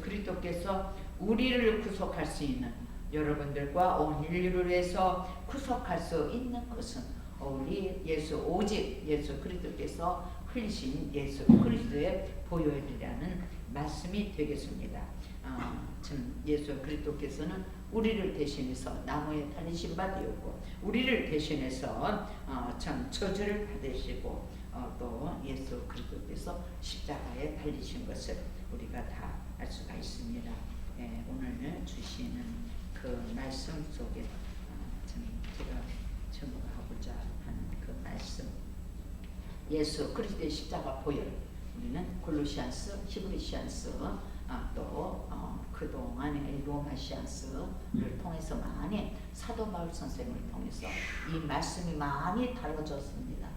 그리스도께서 우리를 구속할 수 있는 여러분들과 온 인류를 위해서 구속할 수 있는 것은 우리 예수 오직 예수 그리스도께서 흘리신 예수 그리스도의 보혈이라는 말씀이 되겠습니다. 아, 참 예수 그리스도께서는 우리를 대신해서 나무에 달리신 바 되었고 우리를 대신해서 어, 참 저주를 받으시고 어, 또 예수 그리스도께서 십자가에 달리신 것을 우리가 다 알 수가 있습니다. 예, 오늘 주시는 그 말씀 속에 어, 참 제가 전하고자 하는 그 말씀 예수 그리스도의 십자가 보혈 우리는 골로시안스 히브리시안스 아, 또 어, 그동안의 로마시안스를 통해서 많이 사도 바울 선생을 통해서 이 말씀이 많이 달라졌습니다.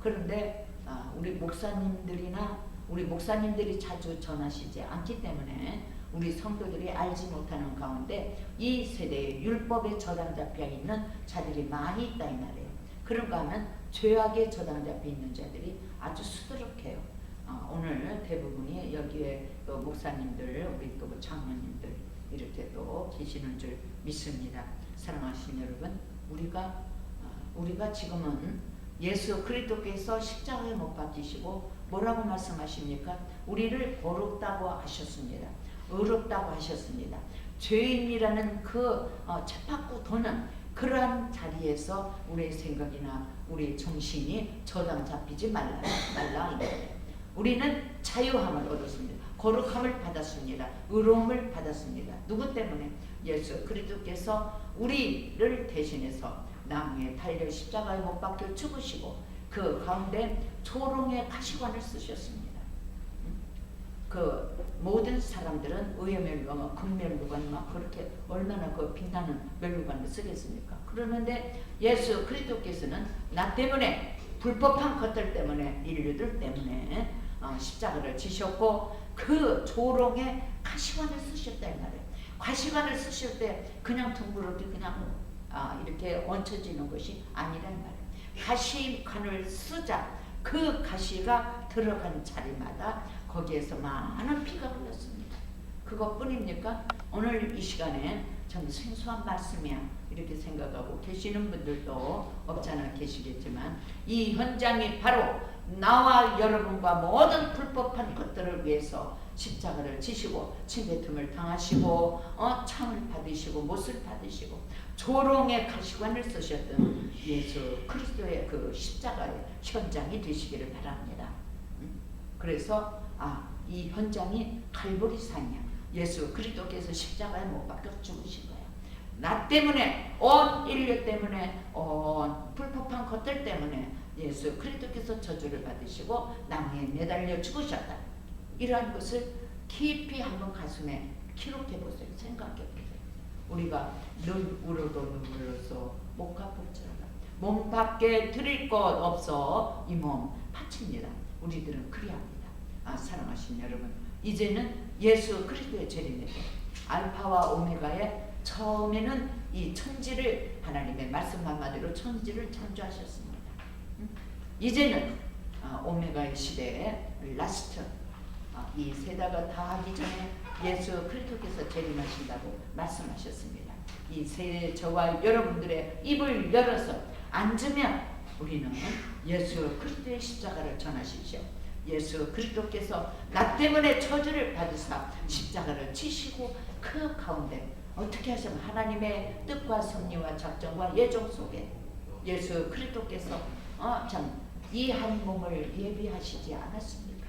그런데 아, 우리 목사님들이나 우리 목사님들이 자주 전하시지 않기 때문에 우리 성도들이 알지 못하는 가운데 이 세대에 율법에 저당 잡혀 있는 자들이 많이 있다 이 말이에요. 그런가 하면 죄악에 저당 잡혀 있는 자들이 아주 수두룩해요. 어, 오늘 대부분이 여기에 또 목사님들, 우리 또 장로님들 이렇게 또 계시는 줄 믿습니다. 사랑하신 여러분, 우리가 어, 우리가 지금은 예수 그리스도께서 십자가에 못 박히시고 뭐라고 말씀하십니까? 우리를 거룩다고 하셨습니다. 의롭다고 하셨습니다. 죄인이라는 그 어, 채팍구 도는 그러한 자리에서 우리의 생각이나 우리의 정신이 저당 잡히지 말라 말라. 우리는 자유함을 얻었습니다. 거룩함을 받았습니다. 의로움을 받았습니다. 누구 때문에? 예수 그리스도께서 우리를 대신해서 나무에 달려 십자가에 못 박혀 죽으시고 그 가운데 초롱의 가시관을 쓰셨습니다. 그 모든 사람들은 의의 멸류관, 금멸류관 막 그렇게 얼마나 그 빛나는 멸류관을 쓰겠습니까? 그러는데 예수 그리스도께서는 나 때문에 불법한 것들 때문에 인류들 때문에 어, 십자가를 지셨고 그 조롱의 가시관을 쓰셨다 이 말이에요. 가시관을 쓰실 때 그냥 둥그렇게 그냥 아, 이렇게 얹혀지는 것이 아니란 말이에요. 가시 관을 쓰자 그 가시가 들어간 자리마다 거기에서 많은 피가 흘렀습니다. 그것뿐입니까? 오늘 이 시간에 참 생소한 말씀이야 이렇게 생각하고 계시는 분들도 없잖아 계시겠지만 이 현장이 바로 나와 여러분과 모든 불법한 것들을 위해서 십자가를 지시고 침뱉음을 당하시고 어, 창을 받으시고 못을 받으시고 조롱의 가시관을 쓰셨던 예수 그리스도의 그 십자가의 현장이 되시기를 바랍니다. 음? 그래서 아, 이 현장이 칼보리 산이야. 예수 그리스도께서 십자가에 못 박혀 죽으신 거예요. 나 때문에 온 인류 때문에 온 불법한 것들 때문에 예수 그리스도께서 저주를 받으시고 나무에 매달려 죽으셨다. 이러한 것을 깊이 한번 가슴에 기록해 보세요. 생각해 보세요. 우리가 눈 울어도 눈물로서 못 갚을지어다. 몸 밖에 드릴 것 없어 이 몸 바칩니다. 우리들은 그리합니다. 아 사랑하신 여러분, 이제는 예수 그리스도의 재림에서 알파와 오메가의 처음에는 이 천지를 하나님의 말씀 한마디로 천지를 창조하셨습니다. 음? 이제는 아, 오메가의 시대에 라스트 아, 이 세대가 다 하기 전에 예수 그리스도께서 재림하신다고 말씀하셨습니다. 이 세대 저와 여러분들의 입을 열어서 앉으면 우리는 예수 그리스도의 십자가를 전하십시오. 예수 그리스도께서 나 때문에 저주를 받으사 십자가를 지시고 그 가운데 어떻게 하시면 하나님의 뜻과 섭리와 작정과 예정 속에 예수 그리스도께서 어, 참 이 한 몸을 예비하시지 않았습니까?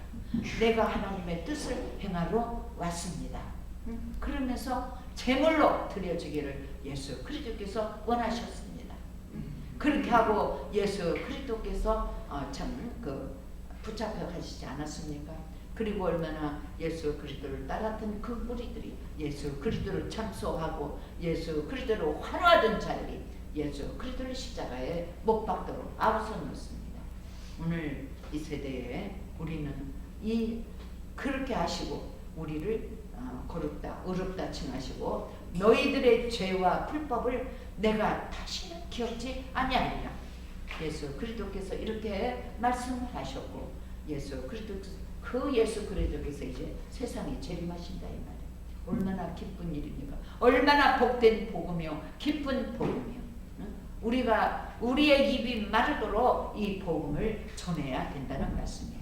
내가 하나님의 뜻을 행하러 왔습니다. 음? 그러면서 제물로 드려지기를 예수 그리스도께서 원하셨습니다. 음? 그렇게 하고 예수 그리스도께서 어, 참그 붙잡혀 가시지 않았습니까? 그리고 얼마나 예수 그리스도를 따랐던 그 무리들이 예수 그리스도를 참소하고 예수 그리스도를 환호하던 자들이 예수 그리스도를 십자가에 못 박도록 아우서 놓습니다. 오늘 이 세대에 우리는 이 그렇게 하시고 우리를 어, 거룩다 의롭다 칭하시고 너희들의 죄와 불법을 내가 다시는 기억지 아니하리라. 예수 그리스도께서 이렇게 말씀을 하셨고 예수 그리스도 그 예수 그리스도께서 이제 세상에 재림하신다 이 말이에요. 얼마나 기쁜 일입니까? 얼마나 복된 복음이요, 기쁜 복음이요. 응? 우리가 우리의 입이 마르도록 이 복음을 전해야 된다는 말씀이에요.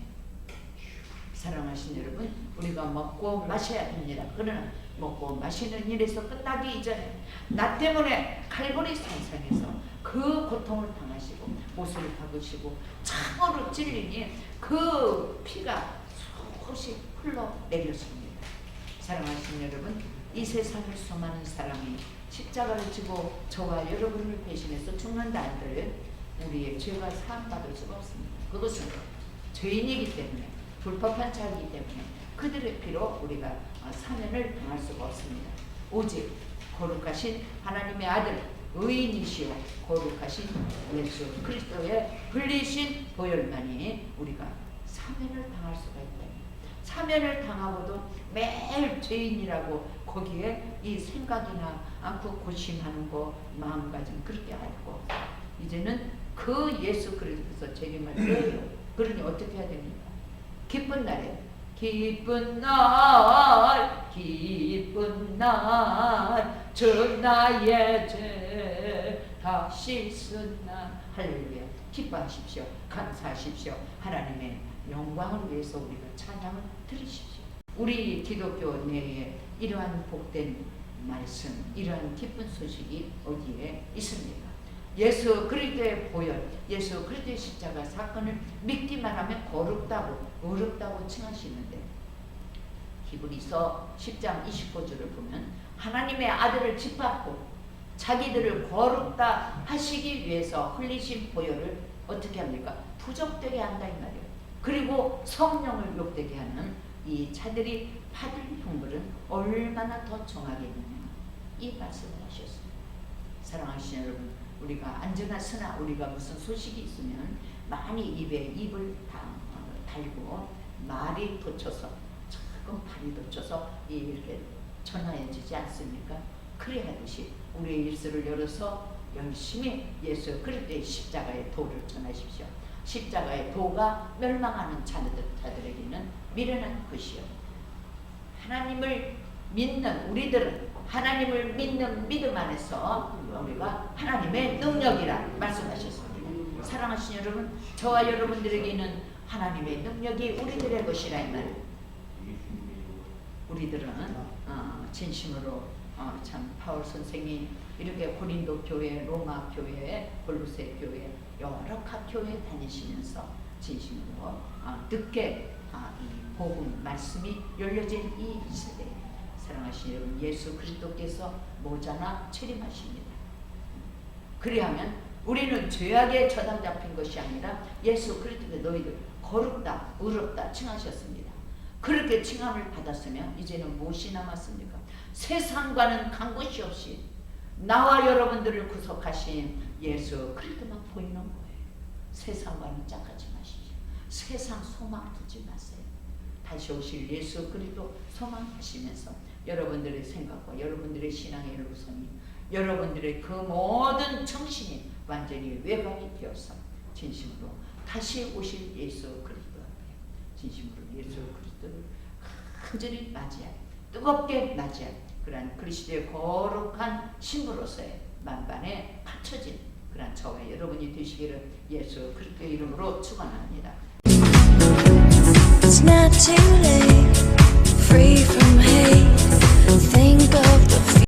사랑하신 여러분, 우리가 먹고 마셔야 됩니다. 그러나 먹고 마시는 일에서 끝나기 이전에 나 때문에 칼보리 산상에서 그 고통을 당하시고 옷을 박으시고 참으로 찔리니 그 피가 수없이 흘러내렸습니다. 사랑하신 여러분, 이 세상을 수많은 사람이 십자가를 지고 저와 여러분을 배신해서 죽는다 한들 우리의 죄가 사함받을 수가 없습니다. 그것은 죄인이기 때문에 불법한 자이기 때문에 그들의 피로 우리가 어, 사면을 당할 수가 없습니다. 오직 거룩하신 하나님의 아들 의인이시오 거룩하신 예수 그리스도의 불리신 보혈만이 우리가 사면을 당할 수가 있다. 사면을 당하고도 매일 죄인이라고 거기에 이 생각이나 않고 고심하는 거 마음가짐 그렇게 알고 이제는 그 예수 그리스도께서 책임을 져요. 그러니 어떻게 해야 됩니까? 기쁜 날에. 기쁜 날 기쁜 날 저 나의 죄다 씻은 날 할렐루야. 기뻐하십시오. 감사하십시오. 하나님의 영광을 위해서 우리가 찬양을 드리십시오. 우리 기독교 내에 이러한 복된 말씀 이러한 기쁜 소식이 어디에 있습니까? 예수 그리스도의 보혈, 예수 그리스도의 십자가 사건을 믿기만 하면 거룩다고 어렵다고 칭하시는데 히브리서 10장 29절을 보면 하나님의 아들을 짓밟고 자기들을 거룩다 하시기 위해서 흘리신 보혈을 어떻게 합니까? 부족되게 한다 이 말이에요. 그리고 성령을 욕되게 하는 이 자들이 받을 형벌은 얼마나 더 정하겠느냐 이 말씀을 하셨습니다. 사랑하시는 여러분, 우리가 안전하으나 우리가 무슨 소식이 있으면 많이 입에 입을 다, 어, 달고 말이 돋쳐서 조금 발이 돋쳐서 이렇게 전화해지지 않습니까? 그래야 하듯이 우리의 입술을 열어서 열심히 예수 그리스도의 십자가의 도를 전하십시오. 십자가의 도가 멸망하는 자들, 자들에게는 미련한 것이요. 하나님을 믿는 우리들은 하나님을 믿는 믿음 안에서 우리가 하나님의 능력이라 말씀하셨습니다. 사랑하신 여러분, 저와 여러분들에게 는 하나님의 능력이 우리들의 것이라 이 말. 우리들은 어, 진심으로 어, 참 파울 선생이 이렇게 고린도 교회, 로마 교회, 골로새 교회 여러 각 교회 다니시면서 진심으로 어, 늦게 아, 이 복음 말씀이 열려진 이 시대 사랑하신 여러분 예수 그리스도께서 모자나 체림하십니다. 그리하면 우리는 죄악에 저당 잡힌 것이 아니라 예수 그리스도의 너희들 거룩다 의롭다 칭하셨습니다. 그렇게 칭함을 받았으면 이제는 무엇이 남았습니까? 세상과는 간 곳이 없이 나와 여러분들을 구속하신 예수 그리스도만 보이는 거예요. 세상과는 마십시오. 세상 소망 두지 마세요. 다시 오실 예수 그리스도 소망하시면서 여러분들의 생각과 여러분들의 신앙의 우선이 여러분들의 그 모든 정신이 완전히 외곽이 되어서 진심으로 다시 오실 예수 그리스도 앞에 진심으로 예수 그리스도를 간절히 맞이할 뜨겁게 맞이할 그러한 그리스도의 거룩한 신부로서의 만반에 갖춰진 그러한 저와 여러분이 되시기를 예수 그리스도의 이름으로 축원합니다. It's not too late, free from hate. Think of